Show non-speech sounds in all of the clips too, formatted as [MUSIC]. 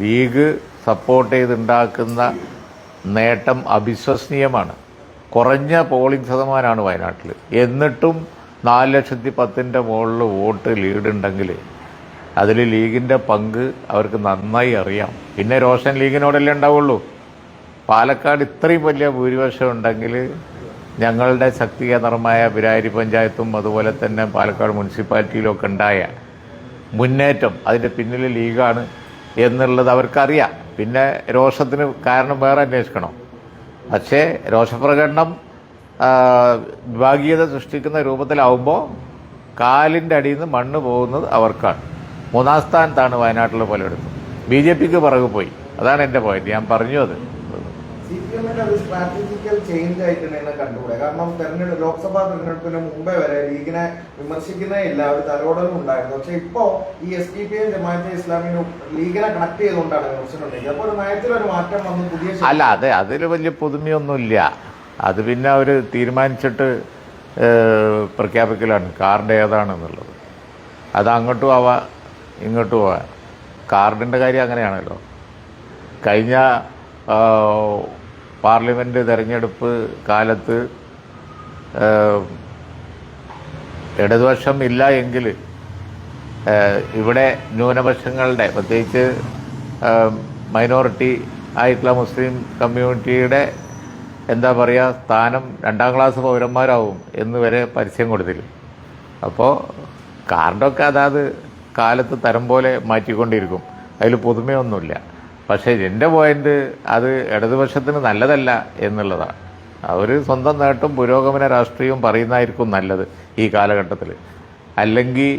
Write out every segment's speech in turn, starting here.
League support ചെയ്തുണ്ടാക്കുന്ന നേട്ടം അവിശ്വസനീയമാണ്. കുറഞ്ഞ polling ശതമാനമാണ് വയനാട്ടിൽ എന്നിട്ടും നാല് ലക്ഷത്തി പത്തിന്റെ മുകളിൽ വോട്ട് ലീഡ് ഉണ്ടെങ്കിൽ അതിൽ ലീഗിന്റെ പങ്ക് അവർക്ക് നന്നായി അറിയാം. പിന്നെ റോഷൻ ലീഗിനോടല്ലേ ഉണ്ടാവുള്ളൂ. പാലക്കാട് ഇത്രയും വലിയ ഭൂരിപക്ഷം ഉണ്ടെങ്കിൽ ഞങ്ങളുടെ ശക്തി കേന്ദ്രമായ പിരാരി പഞ്ചായത്തും അതുപോലെ തന്നെ പാലക്കാട് മുനിസിപ്പാലിറ്റിയിലൊക്കെ ഉണ്ടായ മുന്നേറ്റം അതിന്റെ പിന്നിൽ ലീഗാണ്. എന്നുള്ളത് അവർക്കറിയാം. പിന്നെ രോഷത്തിന് കാരണം വേറെ അന്വേഷിക്കണം. പക്ഷേ രോഷപ്രകടനം വിഭാഗീയത സൃഷ്ടിക്കുന്ന രൂപത്തിലാവുമ്പോൾ കാലിന്റെ അടിയിൽ നിന്ന് മണ്ണ് പോകുന്നത് അവർക്കാണ്. മൂന്നാം സ്ഥാനത്താണ് വയനാട്ടിലെ പലയിടത്തും ബി ജെ പിക്ക് പിറകു പോയി. അതാണ് എന്റെ പോയിന്റ് ഞാൻ പറഞ്ഞു അത്. സി അത് സ്ട്രാറ്റജിക്കൽ ചേഞ്ച് ആയിട്ട് തന്നെ കണ്ടുകൂടെ. കാരണം തെരഞ്ഞെടുപ്പ് ലോക്സഭാ തെരഞ്ഞെടുപ്പിന് മുമ്പേ വരെ ലീഗിനെ വിമർശിക്കുന്നേ ഇല്ല ഒരു തലോടലും ഉണ്ടായിരുന്നു. പക്ഷെ ഇപ്പോ ഈ S D P M Jamaat-e ഇസ്ലാമിനും ലീഗിനെ കണക്ട് ചെയ്തുകൊണ്ടാണ് വിമർശനം ഉണ്ടെങ്കിൽ അപ്പോൾ ഒരു മാറ്റം വന്ന് പുതിയ അല്ല അതെ അതിൽ വലിയ പുതുമയൊന്നുമില്ല. അത് പിന്നെ അവർ തീരുമാനിച്ചിട്ട് പ്രഖ്യാപിക്കലാണ്. കാർഡ് ഏതാണെന്നുള്ളത്. അത് അങ്ങോട്ടും ആവാം ഇങ്ങോട്ടും ആവാം. കാർഡിന്റെ കാര്യം അങ്ങനെയാണല്ലോ. കഴിഞ്ഞ പാർലമെന്റ് തെരഞ്ഞെടുപ്പ് കാലത്ത് ഇടതുപക്ഷം ഇല്ല എങ്കിൽ ഇവിടെ ന്യൂനപക്ഷങ്ങളുടെ പ്രത്യേകിച്ച് മൈനോറിറ്റി ആയിട്ടുള്ള മുസ്ലിം കമ്മ്യൂണിറ്റിയുടെ എന്താ പറയുക സ്ഥാനം രണ്ടാം ക്ലാസ് പൗരന്മാരാവും എന്ന് വരെ പരസ്യം കൊടുത്തില്ല. അപ്പോൾ കാർഡൊക്കെ അതാത് കാലത്ത് തരം പോലെ മാറ്റിക്കൊണ്ടിരിക്കും. അതിൽ പുതുമയൊന്നുമില്ല. പക്ഷേ എന്റെ പോയിന്റ് അത് ഇടതുപക്ഷത്തിന് നല്ലതല്ല എന്നുള്ളതാണ്. അവർ സ്വന്തം നേട്ടം പുരോഗമന രാഷ്ട്രീയവും പറയുന്നതായിരിക്കും നല്ലത് ഈ കാലഘട്ടത്തിൽ അല്ലെങ്കിൽ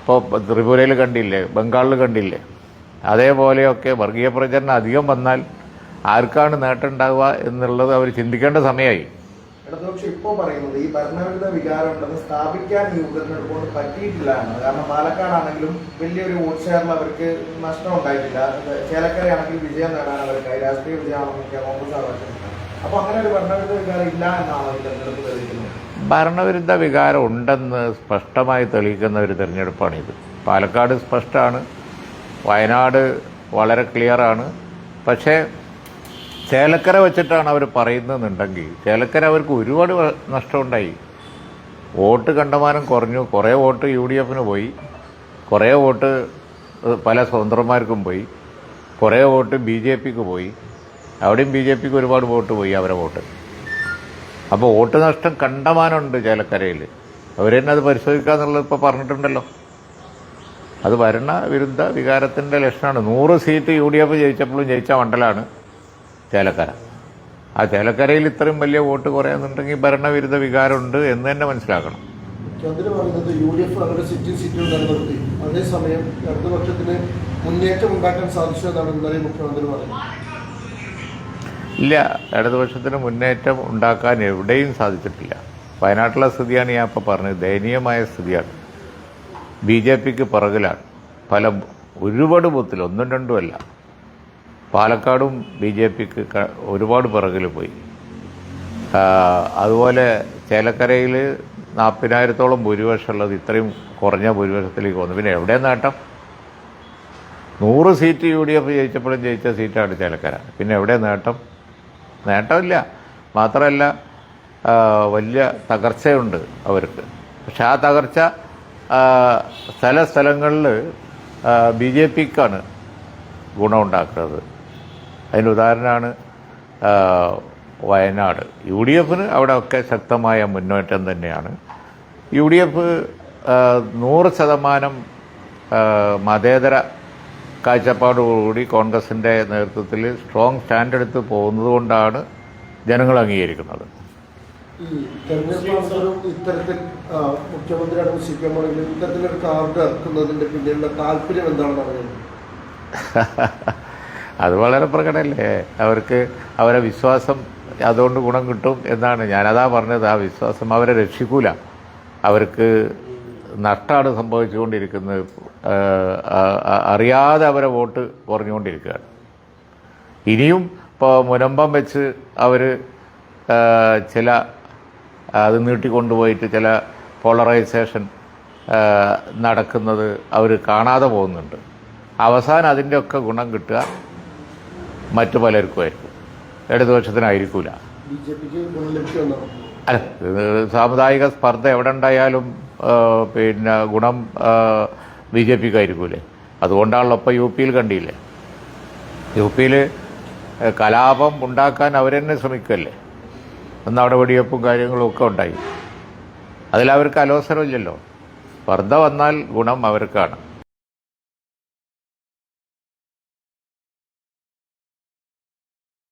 ഇപ്പോൾ ത്രിപുരയിൽ കണ്ടില്ലേ ബംഗാളിൽ കണ്ടില്ലേ അതേപോലെയൊക്കെ വർഗീയ പ്രചരണം അധികം വന്നാൽ ആർക്കാണ് നേട്ടം ഉണ്ടാവുക എന്നുള്ളത് അവർ ചിന്തിക്കേണ്ട സമയമായി. ഇടതുപക്ഷം ഇപ്പോൾ പറയുന്നത് ഈ ഭരണവിരുദ്ധ വികാരം ഉണ്ടെന്ന് സ്ഥാപിക്കാൻ ഈ ഉപതെരഞ്ഞെടുപ്പ് പറ്റിയിട്ടില്ല എന്നാണ്. കാരണം പാലക്കാടാണെങ്കിലും വലിയൊരു വോട്ട് ഷെയറിൽ അവർക്ക് നഷ്ടം ഉണ്ടായിട്ടില്ല. ചേലക്കരയാണെങ്കിൽ വിജയം നേടാൻ അവർക്കായി രാഷ്ട്രീയ വിജയമാണെന്നൊക്കെ കോൺഗ്രസ് ആവശ്യം. അപ്പോൾ അങ്ങനെ ഒരു ഭരണവിരുദ്ധ വികാരം ഇല്ല എന്നാണ് ഈ തെരഞ്ഞെടുപ്പ് തെളിയിക്കുന്നത്? ഭരണവിരുദ്ധ വികാരം ഉണ്ടെന്ന് സ്പഷ്ടമായി തെളിയിക്കുന്ന ഒരു തെരഞ്ഞെടുപ്പാണിത്. പാലക്കാട് സ്പഷ്ടമാണ് വയനാട് വളരെ ക്ലിയറാണ് പക്ഷേ ചേലക്കര വെച്ചിട്ടാണ് അവർ പറയുന്നതെന്നുണ്ടെങ്കിൽ ചേലക്കര അവർക്ക് ഒരുപാട് നഷ്ടമുണ്ടായി. വോട്ട് കണ്ടമാനം കുറഞ്ഞു. കുറേ വോട്ട് യു ഡി എഫിന് പോയി. കുറേ വോട്ട് പല സ്വതന്ത്രന്മാർക്കും പോയി. കുറേ വോട്ട് ബി ജെ പിക്ക് പോയി. അവിടെയും ബി ജെ പിക്ക് ഒരുപാട് വോട്ട് പോയി അവരെ വോട്ട്. അപ്പോൾ വോട്ട് നഷ്ടം കണ്ടമാനമുണ്ട് ചേലക്കരയിൽ അവർ തന്നെ അത് പരിശോധിക്കാന്നുള്ളത് ഇപ്പോൾ പറഞ്ഞിട്ടുണ്ടല്ലോ. അത് ഭരണ വിരുദ്ധ വികാരത്തിന്റെ ലക്ഷണമാണ്. നൂറ് സീറ്റ് യു ഡി എഫ് ജയിച്ചപ്പോഴും ജയിച്ച മണ്ഡലമാണ് ചേലക്കര ആ ചേലക്കരയിൽ ഇത്രയും വലിയ വോട്ട് കുറയുന്നുണ്ടെങ്കിൽ ഭരണവിരുദ്ധ വികാരമുണ്ട് എന്ന് തന്നെ മനസ്സിലാക്കണം. മുഖ്യമന്ത്രി പറയുന്നത് യു ഡി എഫ് അവരുടെ നിലനിർത്തി. അതേസമയം ഇടതുപക്ഷത്തിന് മുന്നേറ്റം ഉണ്ടാക്കാൻ സാധിച്ചു എന്നാണ് ഇന്നലെ മുഖ്യമന്ത്രി ഇല്ല ഇടതുപക്ഷത്തിന് മുന്നേറ്റം ഉണ്ടാക്കാൻ എവിടെയും സാധിച്ചിട്ടില്ല. വയനാട്ടിലെ സ്ഥിതിയാണ് ഞാൻ ഇപ്പോൾ പറഞ്ഞത്. ദയനീയമായ സ്ഥിതിയാണ്. ബി ജെ പിക്ക് പിറകിലാണ്. പല ഒരുപാട് ബൂത്തിൽ ഒന്നും രണ്ടുമല്ല പാലക്കാടും ബി ജെ പിക്ക് ഒരുപാട് പിറകിൽ പോയി. അതുപോലെ ചേലക്കരയിൽ നാൽപ്പതിനായിരത്തോളം ഭൂരിപക്ഷമുള്ളത് ഇത്രയും കുറഞ്ഞ ഭൂരിപക്ഷത്തിലേക്ക് വന്നു. പിന്നെ എവിടെ നേട്ടം? നൂറ് സീറ്റ് യു ഡി എഫ് ജയിച്ചപ്പോഴും ജയിച്ച സീറ്റാണ് ചേലക്കര. പിന്നെ എവിടെ നേട്ടം? നേട്ടമില്ല. മാത്രമല്ല വലിയ തകർച്ചയുണ്ട് അവർക്ക്. പക്ഷെ ആ തകർച്ച സ്ഥല സ്ഥലങ്ങളിൽ ബി ജെ പിക്കാണ് ഗുണമുണ്ടാക്കുന്നത്. അതിന് ഉദാഹരണമാണ് വയനാട്. യു ഡി എഫിന് അവിടെ ഒക്കെ ശക്തമായ മുന്നേറ്റം തന്നെയാണ്. യു ഡി എഫ് നൂറ് ശതമാനം മതേതര കാഴ്ചപ്പാടോടുകൂടി കോൺഗ്രസിന്റെ നേതൃത്വത്തിൽ സ്ട്രോങ് സ്റ്റാൻഡ് എടുത്ത് പോകുന്നത് കൊണ്ടാണ് ജനങ്ങൾ അംഗീകരിക്കുന്നത്. ഈ തെരഞ്ഞെടുപ്പ് അവസരം ഇത്തരത്തിൽ മുഖ്യമന്ത്രി അടക്കം സി പി എം ആണെങ്കിൽ ഇത്തരത്തിലൊരു കാർഡ് ഇറക്കുന്നതിന്റെ പിന്നിലുള്ള താല്പര്യം എന്താണെന്ന് അറിയുന്നത് [LAUGHS] അത് വളരെ പ്രകടമല്ലേ? അവർക്ക് അവരെ വിശ്വാസം അതുകൊണ്ട് ഗുണം കിട്ടും എന്നാണ് ഞാനതാ പറഞ്ഞത്. ആ വിശ്വാസം അവരെ രക്ഷിക്കൂല. അവർക്ക് നഷ്ടമാണ് സംഭവിച്ചുകൊണ്ടിരിക്കുന്നത്. അറിയാതെ അവരെ വോട്ട് കുറഞ്ഞുകൊണ്ടിരിക്കുകയാണ്. ഇനിയും ഇപ്പോൾ മുനമ്പം വെച്ച് അവർ ചില അത് നീട്ടിക്കൊണ്ടുപോയിട്ട് ചില പോളറൈസേഷൻ നടക്കുന്നത് അവർ കാണാതെ പോകുന്നുണ്ട്. അവസാനം അതിന്റെയൊക്കെ ഗുണം കിട്ടുക. മറ്റു പലർക്കുമായിരിക്കും ഇടതുപക്ഷത്തിനായിരിക്കൂല. അല്ല സാമുദായിക സ്പർദ്ധ എവിടെ ഉണ്ടായാലും പിന്നെ ഗുണം ബി ജെ പിക്ക് ആയിരിക്കൂലേ അതുകൊണ്ടാണല്ലോ ഇപ്പം യു പിയിൽ കണ്ടില്ലേ? യു പിയിൽ കലാപം ഉണ്ടാക്കാൻ അവരെന്നെ ശ്രമിക്കല്ലേ? അന്ന് അവിടെ വെടിവെപ്പും കാര്യങ്ങളും ഒക്കെ ഉണ്ടായി. അതിലവർക്ക് അലോസരമില്ലല്ലോ. സ്പർദ്ധ വന്നാൽ ഗുണം അവർക്കാണ്.